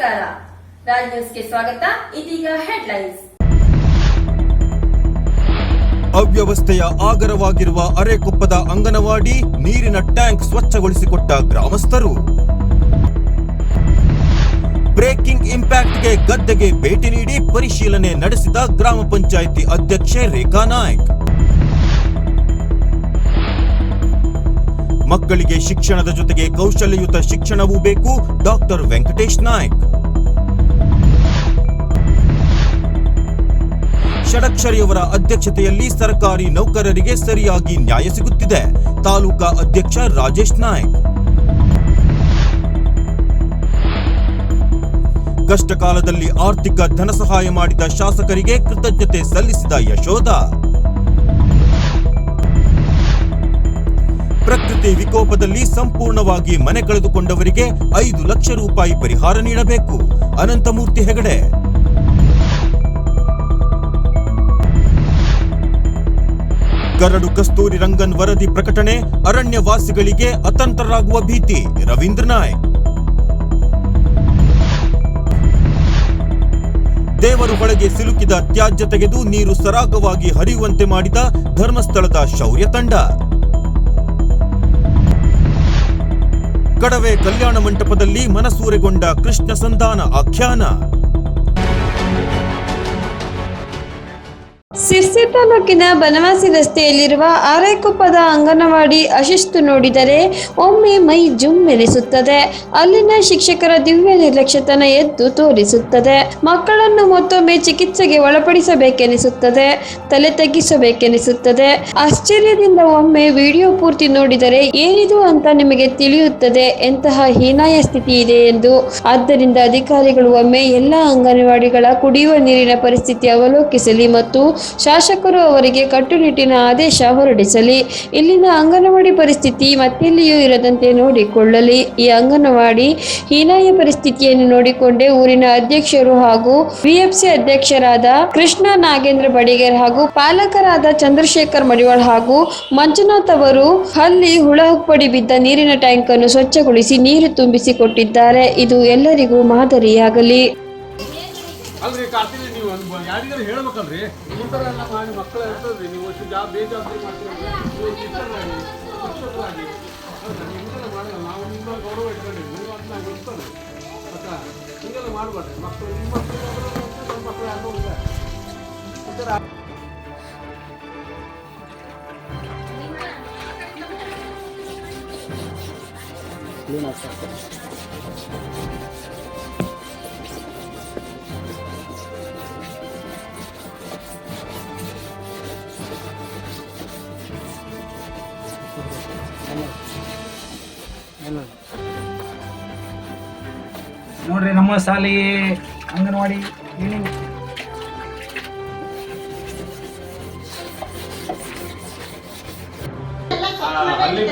ರಾಜ್ ನ್ಯೂಸ್ಗೆ ಸ್ವಾಗತ. ಇದೀಗ ಹೆಡ್ಲೈನ್ಸ್. ಅವ್ಯವಸ್ಥೆಯ ಆಗರವಾಗಿರುವ ಅರೆಕೊಪ್ಪದ ಅಂಗನವಾಡಿ ನೀರಿನ ಟ್ಯಾಂಕ್ ಸ್ವಚ್ಛಗೊಳಿಸಿಕೊಟ್ಟ ಗ್ರಾಮಸ್ಥರು. ಬ್ರೇಕಿಂಗ್ ಇಂಪ್ಯಾಕ್ಟ್ಗೆ ಗದ್ದೆಗೆ ಭೇಟಿ ನೀಡಿ ಪರಿಶೀಲನೆ ನಡೆಸಿದ ಗ್ರಾಮ ಪಂಚಾಯಿತಿ ಅಧ್ಯಕ್ಷೆ ರೇಖಾ ನಾಯ್ಕ್. ಮಕ್ಕಳಿಗೆ ಶಿಕ್ಷಣದ ಜೊತೆಗೆ ಕೌಶಲ್ಯಯುತ ಶಿಕ್ಷಣವೂ ಬೇಕು. ಡಾಕ್ಟರ್ ವೆಂಕಟೇಶ್ ನಾಯ್ಕ್. ಷಡಕ್ಷರಿಯವರ ಅಧ್ಯಕ್ಷತೆಯಲ್ಲಿ ಸರ್ಕಾರಿ ನೌಕರರಿಗೆ ಸರಿಯಾಗಿ ನ್ಯಾಯ ಸಿಗುತ್ತಿದೆ. ತಾಲೂಕಾ ಅಧ್ಯಕ್ಷ ರಾಜೇಶ್ ನಾಯ್ಕ್. ಕಷ್ಟಕಾಲದಲ್ಲಿ ಆರ್ಥಿಕ ಧನ ಸಹಾಯ ಮಾಡಿದ ಶಾಸಕರಿಗೆ ಕೃತಜ್ಞತೆ ಸಲ್ಲಿಸಿದ ಯಶೋಧ. ಪ್ರಕೃತಿ ವಿಕೋಪದಲ್ಲಿ ಸಂಪೂರ್ಣವಾಗಿ ಮನೆ ಕಳೆದುಕೊಂಡವರಿಗೆ ಐದು ಲಕ್ಷ ರೂಪಾಯಿ ಪರಿಹಾರ ನೀಡಬೇಕು. ಅನಂತಮೂರ್ತಿ ಹೆಗಡೆ. ಗರಡು ಕಸ್ತೂರಿ ರಂಗನ್ ವರದಿ ಪ್ರಕಟಣೆ ಅರಣ್ಯವಾಸಿಗಳಿಗೆ ಅತಂತ್ರರಾಗುವ ಭೀತಿ. ರವೀಂದ್ರ ನಾಯ್ಕ್. ದೇವರು ಹೊಳೆಗೆ ಸಿಲುಕಿದ ತ್ಯಾಜ್ಯ ತೆಗೆದು ನೀರು ಸರಾಗವಾಗಿ ಹರಿಯುವಂತೆ ಮಾಡಿದ ಧರ್ಮಸ್ಥಳದ ಶೌರ್ಯ ತಂಡ. ಕಡವೆ ಕಲ್ಯಾಣ ಮಂಟಪದಲ್ಲಿ ಮನಸೂರೆಗೊಂಡ ಕೃಷ್ಣ ಸಂಧಾನ ಆಖ್ಯಾನ. ಸಿರ್ಸಿ ತಾಲೂಕಿನ ಬನವಾಸಿ ರಸ್ತೆಯಲ್ಲಿರುವ ಆರೈಕೊಪ್ಪದ ಅಂಗನವಾಡಿ ಅಶಿಸ್ತು ನೋಡಿದರೆ ಒಮ್ಮೆ ಮೈ ಜುಮ್ ಎನಿಸುತ್ತದೆ ಅಲ್ಲಿನ ಶಿಕ್ಷಕರ ದಿವ್ಯ ನಿರ್ಲಕ್ಷ್ಯತನ ಎದ್ದು ತೋರಿಸುತ್ತದೆ. ಮಕ್ಕಳನ್ನು ಮತ್ತೊಮ್ಮೆ ಚಿಕಿತ್ಸೆಗೆ ಒಳಪಡಿಸಬೇಕೆನಿಸುತ್ತದೆ, ತಲೆ ತಗ್ಗಿಸಬೇಕೆನಿಸುತ್ತದೆ. ಆಶ್ಚರ್ಯದಿಂದ ಒಮ್ಮೆ ವಿಡಿಯೋ ಪೂರ್ತಿ ನೋಡಿದರೆ ಏನಿದು ಅಂತ ನಿಮಗೆ ತಿಳಿಯುತ್ತದೆ ಎಂತಹ ಹೀನಾಯ ಸ್ಥಿತಿ ಇದೆ ಎಂದು. ಆದ್ದರಿಂದ ಅಧಿಕಾರಿಗಳು ಒಮ್ಮೆ ಎಲ್ಲ ಅಂಗನವಾಡಿಗಳ ಕುಡಿಯುವ ನೀರಿನ ಪರಿಸ್ಥಿತಿ ಅವಲೋಕಿಸಲಿ ಮತ್ತು ಶಾಸಕರು ಅವರಿಗೆ ಕಟ್ಟುನಿಟ್ಟಿನ ಆದೇಶ ಹೊರಡಿಸಲಿ. ಇಲ್ಲಿನ ಅಂಗನವಾಡಿ ಪರಿಸ್ಥಿತಿ ಮತ್ತೆಲ್ಲಿಯೂ ಇರದಂತೆ ನೋಡಿಕೊಳ್ಳಲಿ. ಈ ಅಂಗನವಾಡಿ ಹೀನಾಯ ಪರಿಸ್ಥಿತಿಯನ್ನು ನೋಡಿಕೊಂಡೇ ಊರಿನ ಅಧ್ಯಕ್ಷರು ಹಾಗೂ ಬಿಎಫ್ಸಿ ಅಧ್ಯಕ್ಷರಾದ ಕೃಷ್ಣ ನಾಗೇಂದ್ರ ಬಡಿಗೇರ್ ಹಾಗೂ ಪಾಲಕರಾದ ಚಂದ್ರಶೇಖರ್ ಮಡಿವಾಳ್ ಹಾಗೂ ಮಂಜುನಾಥ್ ಅವರು ಅಲ್ಲಿ ಹುಳ ಹುಪ್ಪಡಿ ಬಿದ್ದ ನೀರಿನ ಟ್ಯಾಂಕ್ ಅನ್ನು ಸ್ವಚ್ಛಗೊಳಿಸಿ ನೀರು ತುಂಬಿಸಿ ಕೊಟ್ಟಿದ್ದಾರೆ ಇದು ಎಲ್ಲರಿಗೂ ಮಾದರಿಯಾಗಲಿ. ಥರ ಎಲ್ಲ ಮಾಡಿ ಮಕ್ಕಳು ಇರ್ತದ್ರಿ ನೀವು ಅಷ್ಟು ಜಾ ಬೇಜವಾಬ್ದಾರಿ ಮಾಡ್ತೀರಿ. ನೀವು ಶಿಕ್ಷಕರಾಗಿ ಶಿಕ್ಷಕರಾಗಿ ಹೌದಾ? ನಾವು ನಿಮ್ಮ ಗೌರವ ಇಟ್ಕೊಂಡಿವಿ ನೀವು ಅಂತ ನಾವು ಮಾಡಬೇಡ್ರಿ ಮಕ್ಕಳು, ನಿಮ್ಮ ಮಕ್ಕಳು ಮಕ್ಕಳು ಯಾರೋ ಥರ ನೋಡ್ರಿ ನಮ್ಮ ಶಾಲೆ ಅಂಗನವಾಡಿ ಏನು? ಅಲ್ಲಿ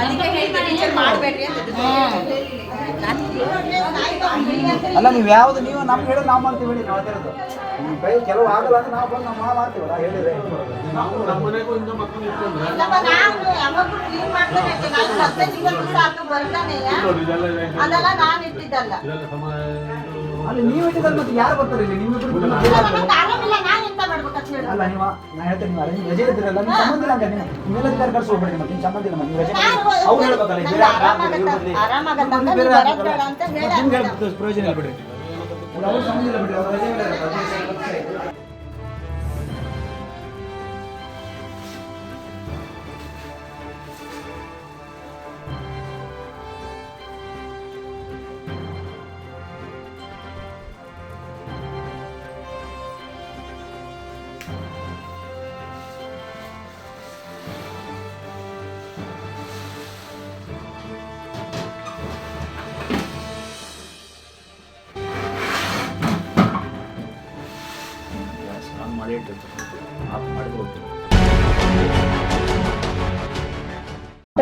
ಟೀಚರ್ ಅಂತ ಅಲ್ಲ ನೀವು ಯಾವ್ದು ನೀವು ನಮ್ಗೆ ಹೇಳೋದು ನಾವು ಮಾಡ್ತೀವಿ ಹೇಳಿ ನಾವು ಹೇಳ್ತಿರೋದು ನಿಮ್ಮ ಕೈ ಕೆಲವು ಆಗಲ್ಲ ಅಂದ್ರೆ ನಾವು ಬಂದು ನಾವು ಮಾಡ್ತೀವಲ್ಲ ಹೇಳಿದ್ರೆ. ಅದೆಲ್ಲ ನಾನು ಇಟ್ಟಿದ್ದಲ್ಲ. ಅಲ್ಲಿ ನೀವು ಇಟ್ಟಿದ್ರೆ ಮತ್ತೆ ಯಾರು ಬರ್ತಾರೆ ಇಲ್ಲಿ? ನಾನು ಮಾಡ್ಬೇಕಂತ ಹೇಳು. ಅಲ್ಲ ನೀವು ನಾ ಹೇಳ್ತೇನೆ ನೀವು ಅರೇಂಜ್ ರಜೆ ಇರ್ತೀರಲ್ಲ ನಿಮ್ಮ ಸಂಬಂಧ ಇಲ್ಲ ಹಂಗಾರೆ ನೀವು ಮೇಲಧಿಕಾರಿ ಕಳ್ಸಿ ಹೋಗ್ಬೇಡಿ ಮತ್ತೆ ನಿಮ್ಮ ಸಂಬಂಧ ಇಲ್ಲ ಮತ್ತೆ ನೀವು ರಜೆ ನಾನು ಅವ್ರು ಹೇಳ್ಬೇಕಲ್ಲ ಬೇರೆ ನೀವು ನಿಮ್ಗೆ ಪ್ರಯೋಜನ ಇಲ್ಲ ಬಿಡ್ರಿ ಅವ್ರು ಸಂಬಂಧ ಇಲ್ಲ ಬಿಡ್ರಿ ಅವ್ರು ರಜೆ ಮೇಲೆ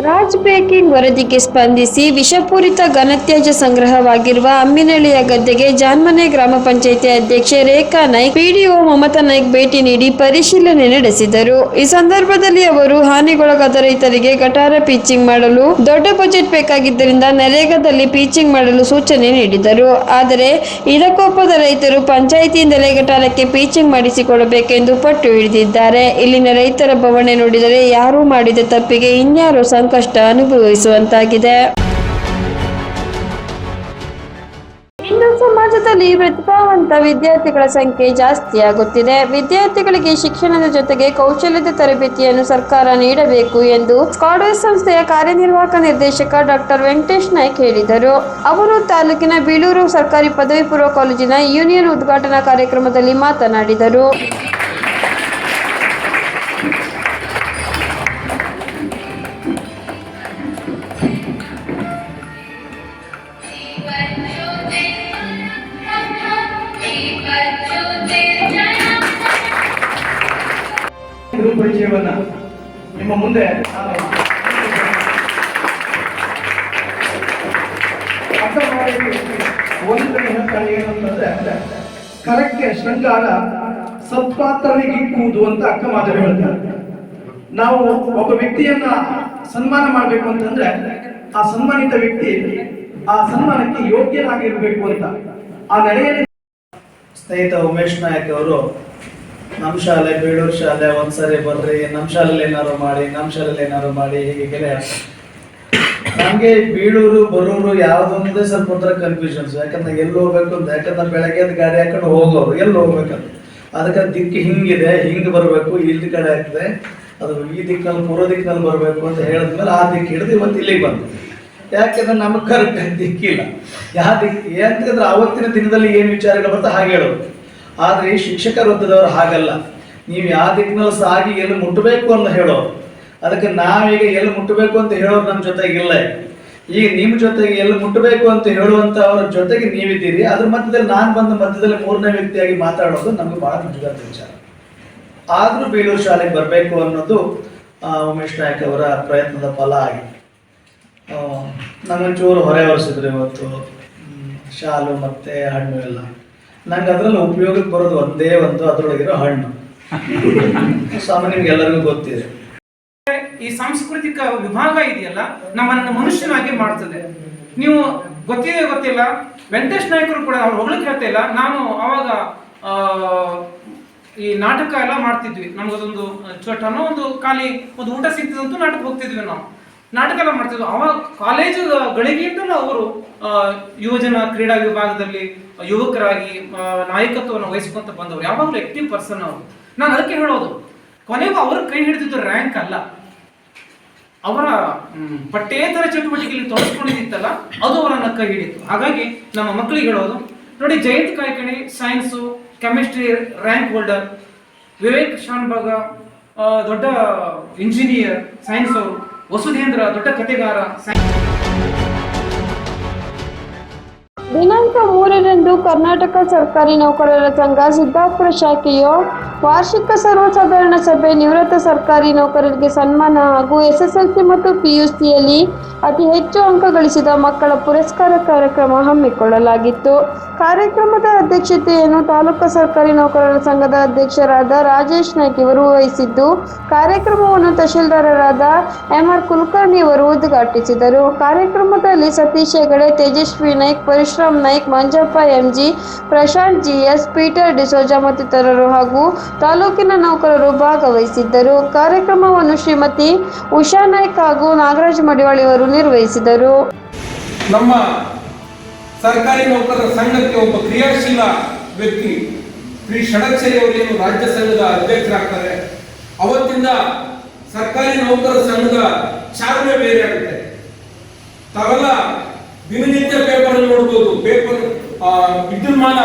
ರಾಜ್ ಬ್ರೇಕಿಂಗ್ ವರದಿಗೆ ಸ್ಪಂದಿಸಿ ವಿಷಪೂರಿತ ಘನತ್ಯಾಜ್ಯ ಸಂಗ್ರಹವಾಗಿರುವ ಅಮ್ಮಿನಳ್ಳಿಯ ಗದ್ದೆಗೆ ಜಾನ್ಮನೆ ಗ್ರಾಮ ಪಂಚಾಯಿತಿ ಅಧ್ಯಕ್ಷೆ ರೇಖಾ ನಾಯ್ಕ್, ಪಿಡಿಒ ಮಮತಾ ನಾಯ್ಕ್ ಭೇಟಿ ನೀಡಿ ಪರಿಶೀಲನೆ ನಡೆಸಿದರು. ಈ ಸಂದರ್ಭದಲ್ಲಿ ಅವರು, ಹಾನಿಗೊಳಗಾದ ರೈತರಿಗೆ ಗಟಾರ ಪೀಚಿಂಗ್ ಮಾಡಲು ದೊಡ್ಡ ಬಜೆಟ್ ಬೇಕಾಗಿದ್ದರಿಂದ ನರೇಗಾದಲ್ಲಿ ಪೀಚಿಂಗ್ ಮಾಡಲು ಸೂಚನೆ ನೀಡಿದರು. ಆದರೆ ಇದಕ್ಕೊಪ್ಪದ ರೈತರು ಪಂಚಾಯಿತಿಯಿಂದಲೇ ಗಟಾರಕ್ಕೆ ಪೀಚಿಂಗ್ ಮಾಡಿಸಿಕೊಳ್ಳಬೇಕೆಂದು ಪಟ್ಟು ಹಿಡಿದಿದ್ದಾರೆ. ಇಲ್ಲಿನ ರೈತರ ಬವಣೆ ನೋಡಿದರೆ ಯಾರು ಮಾಡಿದ ತಪ್ಪಿಗೆ ಇನ್ಯಾರು ಸಂಕಷ್ಟ ಅನುಭವಿಸುವಂತಾಗಿದೆ. ಸಮಾಜದಲ್ಲಿ ಪ್ರತಿಭಾವಂತ ವಿದ್ಯಾರ್ಥಿಗಳ ಸಂಖ್ಯೆ ಜಾಸ್ತಿಯಾಗುತ್ತಿದೆ ವಿದ್ಯಾರ್ಥಿಗಳಿಗೆ ಶಿಕ್ಷಣದ ಜೊತೆಗೆ ಕೌಶಲ್ಯದ ತರಬೇತಿಯನ್ನು ಸರ್ಕಾರ ನೀಡಬೇಕು ಎಂದು ಸ್ಕಾಡರ್ಸ್ ಸಂಸ್ಥೆಯ ಕಾರ್ಯನಿರ್ವಾಹಕ ನಿರ್ದೇಶಕ ಡಾಕ್ಟರ್ ವೆಂಕಟೇಶ್ ನಾಯ್ಕ ಹೇಳಿದರು. ಅವರು ತಾಲೂಕಿನ ಬೀಳೂರು ಸರ್ಕಾರಿ ಪದವಿ ಪೂರ್ವ ಕಾಲೇಜಿನ ಯೂನಿಯನ್ ಉದ್ಘಾಟನಾ ಕಾರ್ಯಕ್ರಮದಲ್ಲಿ ಮಾತನಾಡಿದರು. ಪರಿಚಯವನ್ನ ನಿಮ್ಮ ಮುಂದೆ ಅರ್ಥ ಮಾಡಲಿಕ್ಕೆ ಒಂದು ಕಡೆ ಏನಂತಂದ್ರೆ ಕರಕ್ಕೆ ಶೃಂಗಾರ ಸತ್ಪಾತ್ರನಿಗಿಕ್ಕುವುದು ಅಂತ ಅಕ್ಕ ಮಾತಲ್ಲಿ ಹೇಳ್ತಾರೆ. ನಾವು ಒಬ್ಬ ವ್ಯಕ್ತಿಯನ್ನ ಸನ್ಮಾನ ಮಾಡಬೇಕು ಅಂತಂದ್ರೆ, ಆ ಸನ್ಮಾನಿತ ವ್ಯಕ್ತಿ, ಆ ಸನ್ಮಾನಕ್ಕೆ ಯೋಗ್ಯನಾಗಿರ್ಬೇಕು ಅಂತ. ಆ ನಡೆಯಲ್ಲಿ ಸ್ನೇಹಿತ ಉಮೇಶ್ ನಾಯಕ್ ಅವರು ನಮ್ಮ ಶಾಲೆ ಬೀಳೂರು ಶಾಲೆ, ಒಂದ್ಸರಿ ಬರ್ರಿ ನಮ್ಮ ಶಾಲೆಯಲ್ಲಿ ಏನಾರು ಮಾಡಿ ನಮ್ಮ ಶಾಲೆಯಲ್ಲಿ ಏನಾರು ಮಾಡಿ, ಹೀಗೆ ನಮ್ಗೆ ಬೀಳೂರು, ಬರೂರು ಯಾವ್ದೊಂದೇ ಸ್ವಲ್ಪ ಒಂಥರ ಕನ್ಫ್ಯೂಷನ್ಸ್ ಯಾಕಂದ್ರೆ ಎಲ್ಲಿ ಹೋಗ್ಬೇಕು ಅಂತ, ಯಾಕಂದ್ರೆ ಬೆಳಗ್ಗೆ ಗಾಡಿ ಹಾಕೊಂಡು ಹೋಗೋರು, ಎಲ್ಲಿ ಹೋಗ್ಬೇಕಂತ ಅದಕ್ಕೆ ದಿಕ್ಕು ಹಿಂಗಿದೆ, ಹಿಂಗ್ ಬರ್ಬೇಕು ಇಲ್ಲಿ ಕಡೆ ಆಗ್ತದೆ. ಅದು ಈ ದಿಕ್ಕಲ್ಲಿ, ಪೂರ್ವ ದಿಕ್ಕಿನಲ್ಲಿ ಬರ್ಬೇಕು ಅಂತ ಹೇಳಿದ್ಮೇಲೆ ಆ ದಿಕ್ಕು ಹಿಡಿದು ಇವತ್ತು ಇಲ್ಲಿಗೆ ಬಂದು. ಯಾಕಂದ್ರೆ ನಮಗೆ ಕರೆಕ್ಟ್ ದಿಕ್ಕಿಲ್ಲ. ಯಾವ ದಿಕ್ಕು ಯಾಕಂದ್ರೆ ಅವತ್ತಿನ ದಿನದಲ್ಲಿ ಏನು ವಿಚಾರಗಳು ಬರ್ತದೆ ಹಾಗೆ ಹೇಳೋದು. ಆದ್ರೆ ಈ ಶಿಕ್ಷಕ ವೃತ್ತದವರು ಹಾಗಲ್ಲ. ನೀವು ಯಾವ ದಿಕ್ಕಿನಲ್ಲಿ ಸಾಗಿ ಎಲ್ಲಿ ಮುಟ್ಟಬೇಕು ಅಂತ ಹೇಳೋರು ಅದಕ್ಕೆ ನಾವೀಗ ಎಲ್ಲಿ ಮುಟ್ಟಬೇಕು ಅಂತ ಹೇಳೋರು ನಮ್ಮ ಜೊತೆಗೆ ಇಲ್ಲ. ಈಗ ನಿಮ್ಮ ಜೊತೆಗೆ ಎಲ್ಲಿ ಮುಟ್ಟಬೇಕು ಅಂತ ಹೇಳುವಂತ ಅವರ ಜೊತೆಗೆ ನೀವಿದ್ದೀರಿ. ಅದ್ರ ಮಧ್ಯದಲ್ಲಿ ನಾನು ಬಂದ ಮಧ್ಯದಲ್ಲಿ ಮೂರನೇ ವ್ಯಕ್ತಿಯಾಗಿ ಮಾತಾಡೋದು ನಮ್ಗೆ ಬಹಳ ಮುಜುಗರದ ವಿಚಾರ. ಆದರೂ ಬೇಲೂರು ಶಾಲೆಗೆ ಬರಬೇಕು ಅನ್ನೋದು ಉಮೇಶ್ ನಾಯಕ್ ಅವರ ಪ್ರಯತ್ನದ ಫಲ ಆಗಿದೆ. ನಮ್ಮಂಚೂರು ಹೊರೆ ಹೊರಿಸಿದ್ರು ಇವತ್ತು. ಶಾಲು ಮತ್ತೆ ಹಣ್ಣು ಎಲ್ಲ. ನಂಗೆ ಅದ್ರಲ್ಲಿ ಉಪಯೋಗಕ್ಕೆ ಬರೋದು ಒಂದೇ ಒಂದು, ಅದ್ರೊಳಗಿರೋ ಹಣ್ಣು. ಸಾಮಾನ್ಯ ಎಲ್ಲರಿಗೂ ಗೊತ್ತಿದೆ. ಈ ಸಾಂಸ್ಕೃತಿಕ ವಿಭಾಗ ಇದೆಯಲ್ಲ, ನಮ್ಮನ್ನು ಮನುಷ್ಯನಾಗಿ ಮಾಡ್ತದೆ. ನೀವು ಗೊತ್ತಿದೆ ಗೊತ್ತಿಲ್ಲ, ವೆಂಕಟೇಶ್ ನಾಯಕರು ಕೂಡ ಅವ್ರು ಹೊಗಳಕ್ಕೆ ಹೇಳ್ತಾ ಇಲ್ಲ. ನಾನು ಅವಾಗ ಈ ನಾಟಕ ಎಲ್ಲ ಮಾಡ್ತಿದ್ವಿ. ನಮಗದೊಂದು ಚೋಟನೋ ಒಂದು ಖಾಲಿ, ಒಂದು ಊಟ ಸಿಗ್ತದಂತೂ ನಾಟಕ ಹೋಗ್ತಿದ್ವಿ ನಾವು. ನಾಟಕ ಎಲ್ಲ ಮಾಡ್ತಿದ್ರು ಅವಾಗ ಕಾಲೇಜು ಗಳಿಗೆಯಿಂದಲೂ ಅವರು ಯುವಜನ ಕ್ರೀಡಾ ವಿಭಾಗದಲ್ಲಿ ಯುವಕರಾಗಿ ನಾಯಕತ್ವವನ್ನು ವಹಿಸ್ಕೊಂತ ಬಂದವರು. ಯಾವಾಗಲೂ ಆಕ್ಟಿವ್ ಪರ್ಸನ್ ಅವರು. ನಾನು ಅದಕ್ಕೆ ಹೇಳೋದು. ಕೊನೆಗೂ ಅವರು ಕೈ ಹಿಡಿದಿದ್ದು ರ್ಯಾಂಕ್ ಅಲ್ಲ. ಅವರ ಪಠ್ಯೇತರ ಚಟುವಟಿಕೆಯಲ್ಲಿ ತೋರಿಸ್ಕೊಂಡಿದ್ದಿತ್ತಲ್ಲ ಅದು ಅವರನ್ನ ಕೈ ಹಿಡಿತು ಹಾಗಾಗಿ ನಮ್ಮ ಮಕ್ಕಳಿಗೆ ಹೇಳೋದು, ನೋಡಿ Jayant Kaikini science chemistry rank holder Vivek Shanbhag ದೊಡ್ಡ ಇಂಜಿನಿಯರ್ ಸೈನ್ಸ್ ಅವರು. ವಸುಧೇಂದ್ರ ದೊಡ್ಡ ಕಥೆಗಾರ ದಿನಾಂಕ ಮೂರರಂದು ಕರ್ನಾಟಕ ಸರ್ಕಾರಿ ನೌಕರರ ಸಂಘ ಸಿದ್ದಾಪುರ ಶಾಖೆಯ ವಾರ್ಷಿಕ ಸರ್ವಸಾಧಾರಣ ಸಭೆ ನಿವೃತ್ತ ಸರ್ಕಾರಿ ನೌಕರರಿಗೆ ಸನ್ಮಾನ ಹಾಗೂ ಎಸ್ಎಸ್ಎಲ್ಸಿ ಮತ್ತು ಪಿಯುಸಿಯಲ್ಲಿ ಅತಿ ಹೆಚ್ಚು ಅಂಕ ಗಳಿಸಿದ ಮಕ್ಕಳ ಪುರಸ್ಕಾರ ಕಾರ್ಯಕ್ರಮ ಹಮ್ಮಿಕೊಳ್ಳಲಾಗಿತ್ತು. ಕಾರ್ಯಕ್ರಮದ ಅಧ್ಯಕ್ಷತೆಯನ್ನು ತಾಲೂಕು ಸರ್ಕಾರಿ ನೌಕರರ ಸಂಘದ ಅಧ್ಯಕ್ಷರಾದ ರಾಜೇಶ್ ನಾಯ್ಕ್ ಇವರು ವಹಿಸಿದ್ದು, ಕಾರ್ಯಕ್ರಮವನ್ನು ತಹಶೀಲ್ದಾರರಾದ ಎಂ ಆರ್ ಕುಲಕರ್ಣಿ ಅವರು ಉದ್ಘಾಟಿಸಿದರು. ಕಾರ್ಯಕ್ರಮದಲ್ಲಿ Satish Hegde, Tejaswi Naik Parashuram Naik Manjappa, MG Prashant, GS, Peter D'Souza ಮತ್ತಿತರರು ಹಾಗೂ ತಾಲೂಕಿನ ನೌಕರರು ಭಾಗವಹಿಸಿದ್ದರು. ಕಾರ್ಯಕ್ರಮವನ್ನು ಶ್ರೀಮತಿ ಉಷಾ ನಾಯ್ಕ್ ಹಾಗೂ ನಾಗರಾಜ್ ಮಡಿವಾಳಿ ಅವರು ನಿರ್ವಹಿಸಿದರು. ನಮ್ಮ ಸರ್ಕಾರಿ ನೌಕರರ ಸಂಘಕ್ಕೆ ಒಬ್ಬ ಕ್ರಿಯಾಶೀಲ ವ್ಯಕ್ತಿ ಶ್ರೀ ಷಡಕ್ಷರಿ ಅವರೇನು ರಾಜ್ಯ ಸಂಘದ ಅಧ್ಯಕ್ಷರಾಗ್ತಾರೆ, ಅವತ್ತಿಂದ ಸರ್ಕಾರಿ ನೌಕರರ ಸಂಘದ ಚಾಲನೆ ಬೇರೆ ಆಗುತ್ತೆ. ದಿನನಿತ್ಯ ಪೇಪರ್ ನೋಡ್ಬೋದು ಪೇಪರ್ ವಿದ್ಯುನ್ಮಾನ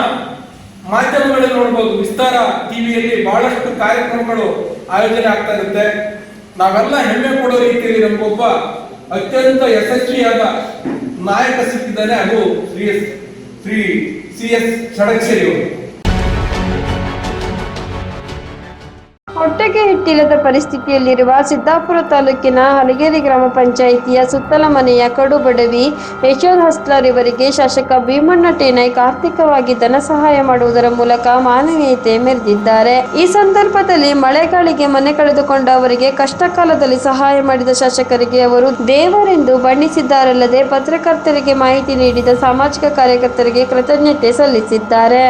ಮಾಧ್ಯಮಗಳಲ್ಲಿ ನೋಡ್ಬೋದು. ವಿಸ್ತಾರ ಟಿವಿಯಲ್ಲಿ ಬಹಳಷ್ಟು ಕಾರ್ಯಕ್ರಮಗಳು ಆಯೋಜನೆ ಆಗ್ತಾ ಇರುತ್ತೆ. ನಾವೆಲ್ಲ ಹೆಮ್ಮೆ ಕೊಡೋ ರೀತಿಯಲ್ಲಿ ನಮಗೊಬ್ಬ ಅತ್ಯಂತ ಯಶಸ್ವಿಯಾದ ನಾಯಕ ಸಿಕ್ಕಿದ್ದಾನೆ ಅದು Shri S, Shri C S Shadakshari ಅವರು. ಹೊಟ್ಟೆಗೆ ಹಿಟ್ಟಿಲ್ಲದ ಪರಿಸ್ಥಿತಿಯಲ್ಲಿರುವ ಸಿದ್ದಾಪುರ ತಾಲೂಕಿನ ಹಲಗೇರಿ ಗ್ರಾಮ ಪಂಚಾಯಿತಿಯ ಸುತ್ತಲ ಮನೆಯ ಕಡು ಬಡವಿ ಯಶೋದ್ ಹಸ್ಲರ್ ಇವರಿಗೆ ಶಾಸಕ ಭೀಮಣ್ಣ ಟೇನಾಯ್ಕ ಆರ್ಥಿಕವಾಗಿ ಧನ ಸಹಾಯ ಮಾಡುವುದರ ಮೂಲಕ ಮಾನವೀಯತೆ ಮೆರೆದಿದ್ದಾರೆ. ಈ ಸಂದರ್ಭದಲ್ಲಿ ಮಳೆಗಾಳಿಗೆ ಮನೆ ಕಳೆದುಕೊಂಡ ಅವರಿಗೆ ಕಷ್ಟ ಕಾಲದಲ್ಲಿ ಸಹಾಯ ಮಾಡಿದ ಶಾಸಕರಿಗೆ ಅವರು ದೇವರೆಂದು ಬಣ್ಣಿಸಿದ್ದಾರಲ್ಲದೆ ಪತ್ರಕರ್ತರಿಗೆ ಮಾಹಿತಿ ನೀಡಿದ ಸಾಮಾಜಿಕ ಕಾರ್ಯಕರ್ತರಿಗೆ ಕೃತಜ್ಞತೆ ಸಲ್ಲಿಸಿದ್ದಾರೆ.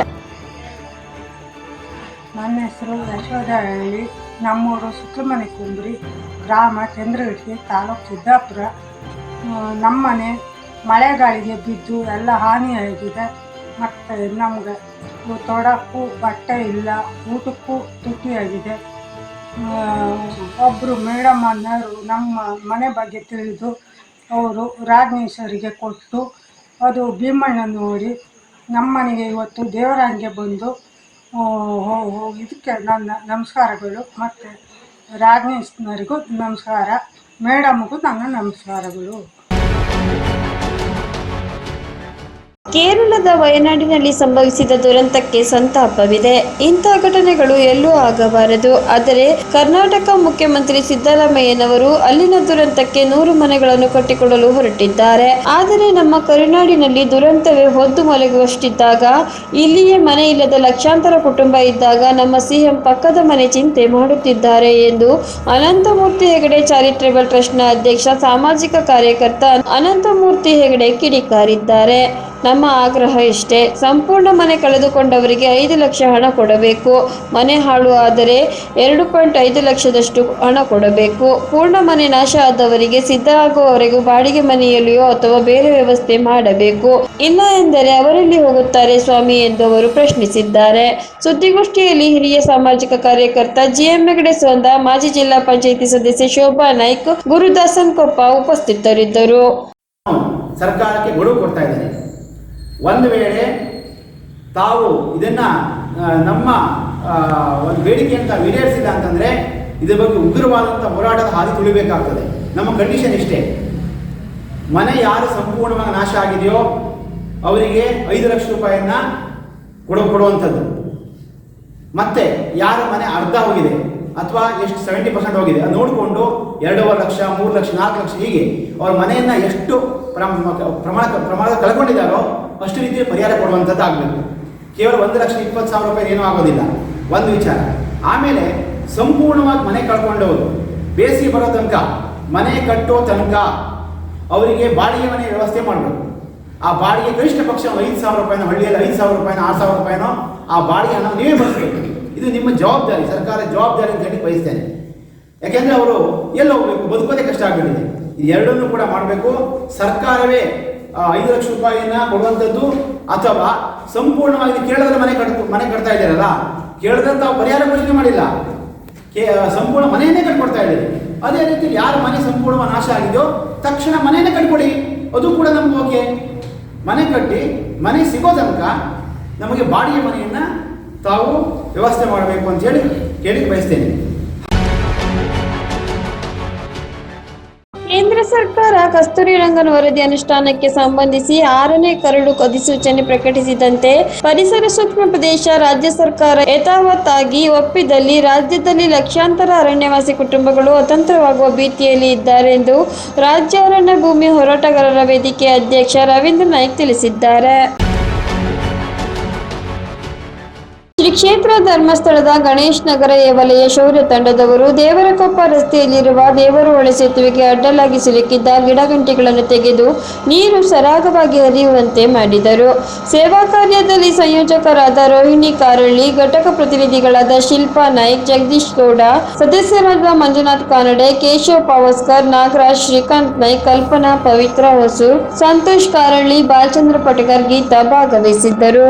ನನ್ನ ಹೆಸರು ಯಶೋಧಹಳ್ಳಿ ನಮ್ಮೂರು ಸುತ್ತಮನೆ ಕುಂಬ್ರಿ ಗ್ರಾಮ ಚಂದ್ರಗಿರಿ ತಾಲೂಕು ಸಿದ್ದಾಪುರ. ನಮ್ಮನೆ ಮಳೆಗಾಳಿಗೆ ಬಿದ್ದು ಎಲ್ಲ ಹಾನಿಯಾಗಿದೆ ಮತ್ತು ನಮ್ಗೆ ತೊಡಕ್ಕೂ ಬಟ್ಟೆ ಇಲ್ಲ, ಊಟಕ್ಕೂ ತುಟಿಯಾಗಿದೆ ಒಬ್ಬರು ಮೇಡಮ್ ಅನ್ನೋರು ನಮ್ಮ ಮನೆ ಬಗ್ಗೆ ತಿಳಿದು ಅವರು ರಾಜ್ಮೇಶ್ವರಿಗೆ ಕೊಟ್ಟು ಅದು ಭೀಮಣ್ಣ ನೋಡಿ ನಮ್ಮನೆಗೆ ಇವತ್ತು ದೇವರಂಗೆ ಬಂದು ಇದಕ್ಕೆ ನನ್ನ ನಮಸ್ಕಾರಗಳು. ಮತ್ತು ರಾಜನೇಶ್ವರಿಗೂ ನಮಸ್ಕಾರ. ಮೇಡಮ್ಗೂ ನನ್ನ ನಮಸ್ಕಾರಗಳು. ಕೇರಳದ ವಯನಾಡಿನಲ್ಲಿ ಸಂಭವಿಸಿದ ದುರಂತಕ್ಕೆ ಸಂತಾಪವಿದೆ. ಇಂಥ ಘಟನೆಗಳು ಎಲ್ಲೂ ಆಗಬಾರದು. ಆದರೆ ಕರ್ನಾಟಕ ಮುಖ್ಯಮಂತ್ರಿ ಸಿದ್ದರಾಮಯ್ಯನವರು ಅಲ್ಲಿನ ದುರಂತಕ್ಕೆ ನೂರು ಮನೆಗಳನ್ನು ಕಟ್ಟಿಕೊಡಲು ಹೊರಟಿದ್ದಾರೆ. ಆದರೆ ನಮ್ಮ ಕರುನಾಡಿನಲ್ಲಿ ದುರಂತವೇ ಹೊದ್ದು ಮಲಗುವಷ್ಟಿದ್ದಾಗ, ಇಲ್ಲಿಯೇ ಮನೆ ಇಲ್ಲದ ಲಕ್ಷಾಂತರ ಕುಟುಂಬ ಇದ್ದಾಗ ನಮ್ಮ ಸಿಎಂ ಪಕ್ಕದ ಮನೆ ಚಿಂತೆ ಮಾಡುತ್ತಿದ್ದಾರೆ ಎಂದು ಅನಂತಮೂರ್ತಿ ಹೆಗಡೆ ಚಾರಿಟೇಬಲ್ ಟ್ರಸ್ಟ್ನ ಅಧ್ಯಕ್ಷ, ಸಾಮಾಜಿಕ ಕಾರ್ಯಕರ್ತ ಅನಂತಮೂರ್ತಿ ಹೆಗಡೆ ಕಿಡಿಕಾರಿದ್ದಾರೆ. ನಮ್ಮ ಆಗ್ರಹ ಇಷ್ಟೇ. ಸಂಪೂರ್ಣ ಮನೆ ಕಳೆದುಕೊಂಡವರಿಗೆ ಐದು ಲಕ್ಷ ಹಣ ಕೊಡಬೇಕು. ಮನೆ ಹಾಳು ಆದರೆ ಎರಡು ಪಾಯಿಂಟ್ ಐದು ಲಕ್ಷದಷ್ಟು ಹಣ ಕೊಡಬೇಕು. ಪೂರ್ಣ ಮನೆ ನಾಶ ಆದವರಿಗೆ ಸಿದ್ಧ ಆಗುವವರೆಗೂ ಬಾಡಿಗೆ ಮನೆಯಲ್ಲಿಯೋ ಅಥವಾ ಬೇರೆ ವ್ಯವಸ್ಥೆ ಮಾಡಬೇಕು. ಇಲ್ಲ ಎಂದರೆ ಅವರಲ್ಲಿ ಹೋಗುತ್ತಾರೆ ಸ್ವಾಮಿ ಎಂದು ಅವರು ಪ್ರಶ್ನಿಸಿದ್ದಾರೆ. ಸುದ್ದಿಗೋಷ್ಠಿಯಲ್ಲಿ ಹಿರಿಯ ಸಾಮಾಜಿಕ ಕಾರ್ಯಕರ್ತ ಜಿಎಂ ಹೆಗಡೆ ಸೋಂದ ಮಾಜಿ ಜಿಲ್ಲಾ ಪಂಚಾಯಿತಿ ಸದಸ್ಯ ಶೋಭಾ ನಾಯ್ಕ್, ಗುರುದಾಸನ್ ಕೊಪ್ಪ ಉಪಸ್ಥಿತರಿದ್ದರು. ಸರ್ಕಾರಕ್ಕೆ ಕೊಡ್ತಾ ಇದ್ದಾರೆ. ಒಂದು ವೇಳೆ ತಾವು ಇದನ್ನು ನಮ್ಮ ಒಂದು ಬೇಡಿಕೆ ಅಂತ ಈಡೇರಿಸಿಲ್ಲ ಅಂತಂದರೆ ಇದ್ರ ಬಗ್ಗೆ ಉಗ್ರವಾದಂಥ ಹೋರಾಟದ ಹಾದಿ ತುಳಿಬೇಕಾಗ್ತದೆ. ನಮ್ಮ ಕಂಡೀಷನ್ ಇಷ್ಟೇ. ಮನೆ ಯಾರು ಸಂಪೂರ್ಣವಾಗಿ ನಾಶ ಆಗಿದೆಯೋ ಅವರಿಗೆ ಐದು ಲಕ್ಷ ರೂಪಾಯಿಯನ್ನ ಕೊಡೋ, ಕೊಡುವಂಥದ್ದು. ಮತ್ತೆ ಯಾರ ಮನೆ ಅರ್ಧ ಹೋಗಿದೆ ಅಥವಾ ಎಷ್ಟು ಸೆವೆಂಟಿ ಪರ್ಸೆಂಟ್ ಹೋಗಿದೆ ಅದು ನೋಡಿಕೊಂಡು ಎರಡೂವರೆ ಲಕ್ಷ, ಮೂರು ಲಕ್ಷ, ನಾಲ್ಕು ಲಕ್ಷ ಹೀಗೆ ಅವ್ರ ಮನೆಯನ್ನು ಎಷ್ಟು ಪ್ರಮ- ಪ್ರಮಾಣ ಪ್ರಮಾಣ ಕಳ್ಕೊಂಡಿದ್ದಾರೋ ಅಷ್ಟು ರೀತಿಯ ಪರಿಹಾರ ಕೊಡುವಂಥದ್ದು ಆಗಬೇಕು. ಕೇವಲ ಒಂದು ಲಕ್ಷ ಇಪ್ಪತ್ತು ಸಾವಿರ ರೂಪಾಯಿ ಏನೂ ಆಗೋದಿಲ್ಲ. ಒಂದು ವಿಚಾರ. ಆಮೇಲೆ ಸಂಪೂರ್ಣವಾಗಿ ಮನೆ ಕಳ್ಕೊಂಡವರು. ಬೇಸಿಗೆ ಬರೋ ತನಕ, ಮನೆ ಕಟ್ಟೋ ತನಕ ಅವರಿಗೆ ಬಾಡಿಗೆ ಮನೆ ವ್ಯವಸ್ಥೆ ಮಾಡಬೇಕು. ಆ ಬಾಡಿಗೆ ಗರಿಷ್ಠ ಪಕ್ಷ ಐದು ಸಾವಿರ ರೂಪಾಯಿನೋ, ಹಳ್ಳಿಯಲ್ಲಿ ಐದು ಸಾವಿರ ರೂಪಾಯಿನೋ, ಆರು ಸಾವಿರ ರೂಪಾಯಿನೋ ಆ ಬಾಡಿಗೆ ಹಣ ನೀವೇ ಭರಿಸಬೇಕು ಇದು ನಿಮ್ಮ ಜವಾಬ್ದಾರಿ, ಸರ್ಕಾರ ಜವಾಬ್ದಾರಿ ಅಂತ ಹೇಳಿ ಬಯಸ್ತೇನೆ. ಯಾಕೆಂದರೆ ಅವರು ಎಲ್ಲ ಹೋಗಬೇಕು, ಬದುಕೋದೇ ಕಷ್ಟ ಆಗಬೇಕಿದೆ ಎರಡನ್ನೂ ಕೂಡ ಮಾಡಬೇಕು. ಸರ್ಕಾರವೇ ಐದು ಲಕ್ಷ ರೂಪಾಯಿಯನ್ನ ಕೊಡುವಂಥದ್ದು ಅಥವಾ ಸಂಪೂರ್ಣವಾಗಿ ಕೇಳಿದ್ರೆ ಮನೆ ಕಟ್ ಮನೆ ಕಟ್ತಾ ಇದ್ದಾರಲ್ಲ ಕೇಳದಂತ ತಾವು ಪರಿಹಾರ ಘೋಷಣೆ ಮಾಡಿಲ್ಲ. ಸಂಪೂರ್ಣ ಮನೆಯನ್ನೇ ಕಟ್ಕೊಡ್ತಾ ಇದ್ದೀರಿ. ಅದೇ ರೀತಿ ಯಾರ ಮನೆ ಸಂಪೂರ್ಣ ನಾಶ ಆಗಿದೆಯೋ, ತಕ್ಷಣ ಮನೆಯನ್ನೇ ಕಟ್ಕೊಡಿ. ಅದು ಕೂಡ ನಮ್ಗೆ ಓಕೆ. ಮನೆ ಕಟ್ಟಿ, ಮನೆ ಸಿಗೋ ತನಕ ನಮಗೆ ಬಾಡಿಗೆ ಮನೆಯನ್ನ ತಾವು ವ್ಯವಸ್ಥೆ ಮಾಡಬೇಕು ಅಂತ ಹೇಳಿ ಕೇಳಿ ಬಯಸ್ತೇನೆ. ಸರ್ಕಾರ ಕಸ್ತೂರಿ ರಂಗನ್ ವರದಿ ಅನುಷ್ಠಾನಕ್ಕೆ ಸಂಬಂಧಿಸಿ ಆರನೇ ಕರಡು ಅಧಿಸೂಚನೆ ಪ್ರಕಟಿಸಿದಂತೆ ಪರಿಸರ ಸೂಕ್ಷ್ಮ ಪ್ರದೇಶ ರಾಜ್ಯ ಸರ್ಕಾರ ಯಥಾವತ್ತಾಗಿ ಒಪ್ಪಿದಲ್ಲಿ ರಾಜ್ಯದಲ್ಲಿ ಲಕ್ಷಾಂತರ ಅರಣ್ಯವಾಸಿ ಕುಟುಂಬಗಳು ಅತಂತ್ರವಾಗುವ ಭೀತಿಯಲ್ಲಿ ಇದ್ದಾರೆ ಎಂದು ರಾಜ್ಯ ಅರಣ್ಯ ಭೂಮಿ ಹೋರಾಟಗಾರರ ವೇದಿಕೆ ಅಧ್ಯಕ್ಷ ರವೀಂದ್ರ ನಾಯ್ಕ್ ತಿಳಿಸಿದ್ದಾರೆ. ಶ್ರೀ ಕ್ಷೇತ್ರ ಧರ್ಮಸ್ಥಳದ ಗಣೇಶ್ ನಗರ ವಲಯ ಶೌರ್ಯ ತಂಡದವರು ದೇವರಕೊಪ್ಪ ರಸ್ತೆಯಲ್ಲಿರುವ ದೇವರು ಸೇತುವೆಗೆ ಅಡ್ಡಲಾಗಿ ಸಿಲುಕಿದ್ದ ಗಿಡಗಂಟಿಗಳನ್ನು ತೆಗೆದು ನೀರು ಸರಾಗವಾಗಿ ಹರಿಯುವಂತೆ ಮಾಡಿದರು. ಸೇವಾ ಕಾರ್ಯದಲ್ಲಿ ಸಂಯೋಜಕರಾದ ರೋಹಿಣಿ ಕಾರಳ್ಳಿ, ಘಟಕ ಪ್ರತಿನಿಧಿಗಳಾದ ಶಿಲ್ಪಾ ನಾಯ್ಕ್, ಜಗದೀಶ್ ಗೌಡ, ಸದಸ್ಯರಾದ ಮಂಜುನಾಥ್ ಕಾನಡೆ, ಕೇಶವ್ ಪಾವಸ್ಕರ್, ನಾಗರಾಜ್ ಶ್ರೀಕಾಂತ್ ನಾಯ್ಕ್, ಕಲ್ಪನಾ, ಪವಿತ್ರ ಹೊಸೂರ್ ಸಂತೋಷ್ ಕಾರಳ್ಳಿ, ಬಾಲಚಂದ್ರ ಪಟಕರ್ ಗೀತಾ ಭಾಗವಹಿಸಿದ್ದರು.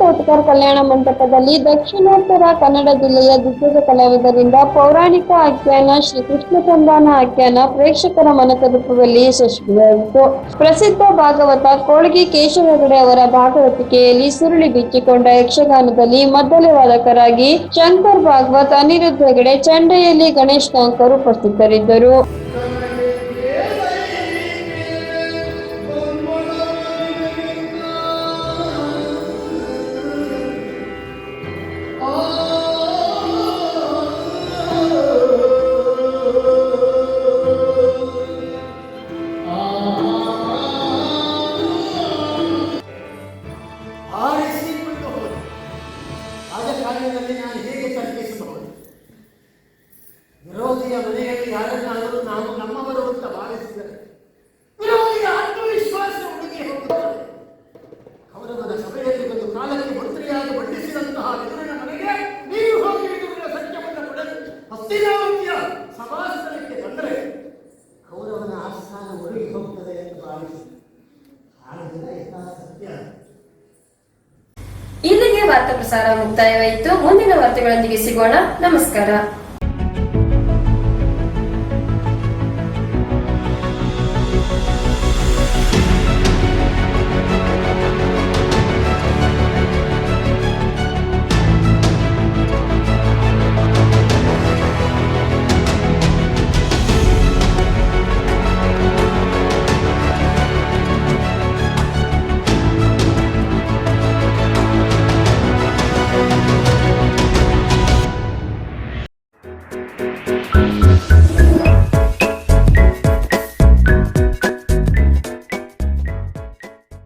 ತೋಟಗಾರ್ ಕಲ್ಯಾಣ ಮಂಟಪದಲ್ಲಿ ದಕ್ಷಿಣೋತ್ತರ ಕನ್ನಡ ಜಿಲ್ಲೆಯ ದಿಗ್ಗಜ ಕಲಾವಿದರಿಂದ ಪೌರಾಣಿಕ ಆಖ್ಯಾನ ಶ್ರೀ ಕೃಷ್ಣ ಸಂಧಾನ ಆಖ್ಯಾನ ಪ್ರೇಕ್ಷಕರ ಮನತಲುಪುವಲ್ಲಿ ಯಶಸ್ವಿಯಾಯಿತು. ಪ್ರಸಿದ್ಧ ಭಾಗವತ ಕೋಳಗಿ ಕೇಶವ ಹೆಗಡೆ ಅವರ ಭಾಗವತಿಕೆಯಲ್ಲಿ ಸುರುಳಿ ಬಿಚ್ಚಿಕೊಂಡ ಯಕ್ಷಗಾನದಲ್ಲಿ ಮದ್ದಲೆ ವಾದಕರಾಗಿ ಶಂಕರ್ ಭಾಗವತ್ ಅನಿರುದ್ಧ ಹೆಗಡೆ ಚಂಡೆಯಲ್ಲಿ ಗಣೇಶ್ ಕಾಂಕರ್ ಉಪಸ್ಥಿತರಿದ್ದರು. ವಿರೋಧಿಯ ಮನೆಯಲ್ಲಿ ಯಾರನ್ನಾದರೂ ನಾವು ನಮ್ಮವರು ಅಂತ ಭಾವಿಸಿದರೆ, ವಿರೋಧಿಯ ಆತ್ಮವಿಶ್ವಾಸ ಹುಡುಗಿ ಹೋಗುತ್ತದೆ. ಕೌರವನ ಸಭೆಯಲ್ಲಿ ಒಂದು ಕಾಲಕ್ಕೆ ಮಂತ್ರಿಯಾಗಿ ಮಂಡಿಸಿದಂತಹ ವಿದುರನ ಮನೆಗೆ ನೀವು ಹೋಗಿ ಸತ್ಯವನ್ನು ಪಡೆದು ಹಸ್ತಿನಾವತಿಯ ಸಭಾಸ್ಥಳಕ್ಕೆ ಬಂದರೆ ಕೌರವನ ಆಸ್ಥಾನ ಒಳಗೆ ಹೋಗ್ತದೆ ಎಂದು ಭಾವಿಸಿದೆ. ಯಥಾ ಸತ್ಯ? ಇಲ್ಲಿಗೆ ವಾರ್ತಾ ಪ್ರಸಾರ ಮುಕ್ತಾಯವಾಯಿತು. ಮುಂದಿನ ವಾರ್ತೆಗಳೊಂದಿಗೆ ಸಿಗೋಣ. ನಮಸ್ಕಾರ.